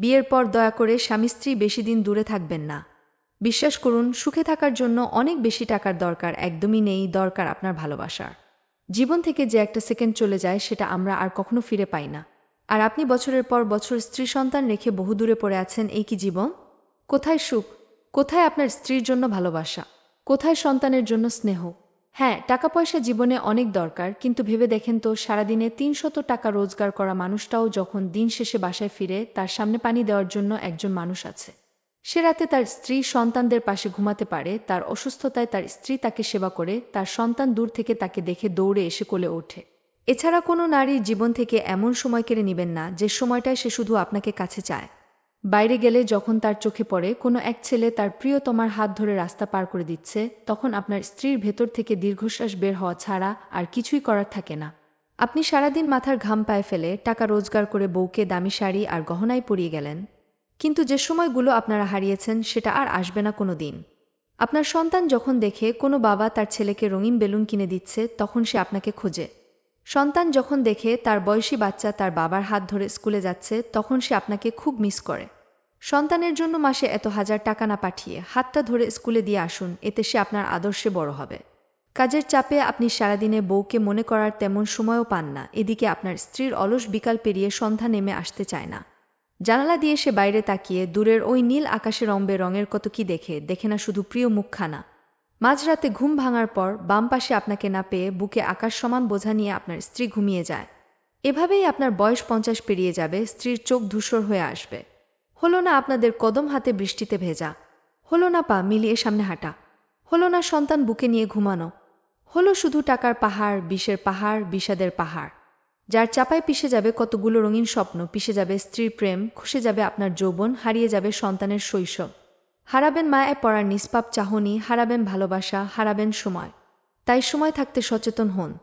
বিয়ের পর দয়া করে স্বামী স্ত্রী বেশি দিন দূরে থাকবেন না। বিশ্বাস করুন, সুখে থাকার জন্য অনেক বেশি টাকার দরকার, একদমই নেই, দরকার আপনার ভালোবাসার। জীবন থেকে যে একটা সেকেন্ড চলে যায়, সেটা আমরা আর কখনো ফিরে পাই না। আর আপনি বছরের পর বছর স্ত্রী সন্তান রেখে বহু দূরে পড়ে আছেন, এই কি জীবন? কোথায় সুখ? কোথায় আপনার স্ত্রীর জন্য ভালোবাসা? কোথায় সন্তানের জন্য স্নেহ? হ্যাঁ টাকা পয়সা জীবনে অনেক দরকার, কিন্তু ভেবে দেখেন তো, সারাদিনে তিনশত টাকা রোজগার করা মানুষটাও যখন দিন শেষে বাসায় ফিরে, তার সামনে পানি দেওয়ার জন্য একজন মানুষ আছে। সে রাতে তার স্ত্রী সন্তানদের পাশে ঘুমাতে পারে, তার অসুস্থতায় তার স্ত্রী তাকে সেবা করে, তার সন্তান দূর থেকে তাকে দেখে দৌড়ে এসে কোলে ওঠে। এছাড়া কোনো নারীর জীবন থেকে এমন সময় কেড়ে নেবেন না, যে সময়টায় সে শুধু আপনাকে কাছে চায়। বাইরে গেলে যখন তার চোখে পড়ে, কোনো এক ছেলে তার প্রিয়তমার হাত ধরে রাস্তা পার করে দিচ্ছে, তখন আপনার স্ত্রীর ভেতর থেকে দীর্ঘশ্বাস বের হওয়া ছাড়া আর কিছুই করার থাকে না। আপনি সারাদিন মাথার ঘাম পায়ে ফেলে, টাকা রোজগার করে বউকে দামি শাড়ি আর গহনায় পরিয়ে গেলেন। কিন্তু যে সময়গুলো আপনারা হারিয়েছেন, সেটা আর আসবে না কোনো দিন আপনার সন্তান যখন দেখে কোনো বাবা তার ছেলেকে রঙিন বেলুন কিনে দিচ্ছে, তখন সে আপনাকে খোঁজে। সন্তান যখন দেখে তার বয়সী বাচ্চা তার বাবার হাত ধরে স্কুলে যাচ্ছে, তখন সে আপনাকে খুব মিস করে। সন্তানের জন্য মাসে এত হাজার টাকা না পাঠিয়ে হাতটা ধরে স্কুলে দিয়ে আসুন, এতে সে আপনার আদর্শে বড় হবে। কাজের চাপে আপনি সারাদিনে বউকে মনে করার তেমন সময়ও পান না, এদিকে আপনার স্ত্রীর অলস বিকাল পেরিয়ে সন্ধ্যা নেমে আসতে চায় না। জানালা দিয়ে সে বাইরে তাকিয়ে দূরের ওই নীল আকাশে রম্বে রঙের কত কি দেখে দেখে না শুধু প্রিয় মুখখানা। মাঝরাতে ঘুম ভাঙার পর বাম পাশে আপনাকে না পেয়ে বুকে আকাশ সমান বোঝা নিয়ে আপনার স্ত্রী ঘুমিয়ে যায়। এভাবেই আপনার বয়স পঞ্চাশ পেরিয়ে যাবে, স্ত্রীর চোখ ধূসর হয়ে আসবে। হলো না আপনাদের কদম হাতে বৃষ্টিতে ভেজা। হলো না পা মিলিয়ে সামনে হাঁটা। হলো না সন্তান বুকে নিয়ে ঘুমানো। হলো শুধু টাকার পাহাড়, বিষের পাহাড়, বিষাদের পাহাড়। যার চাপায় পিষে যাবে কতগুলো রঙিন স্বপ্ন, পিষে যাবে স্ত্রীর প্রেম খুশে যাবে আপনার যৌবন, হারিয়ে যাবে সন্তানের শৈশব। হারাবেন মায়ায় পড়ার নিষ্পাপ চাহনি, হারাবেন ভালোবাসা, হারাবেন সময়। তাই সময় থাকতে সচেতন হন।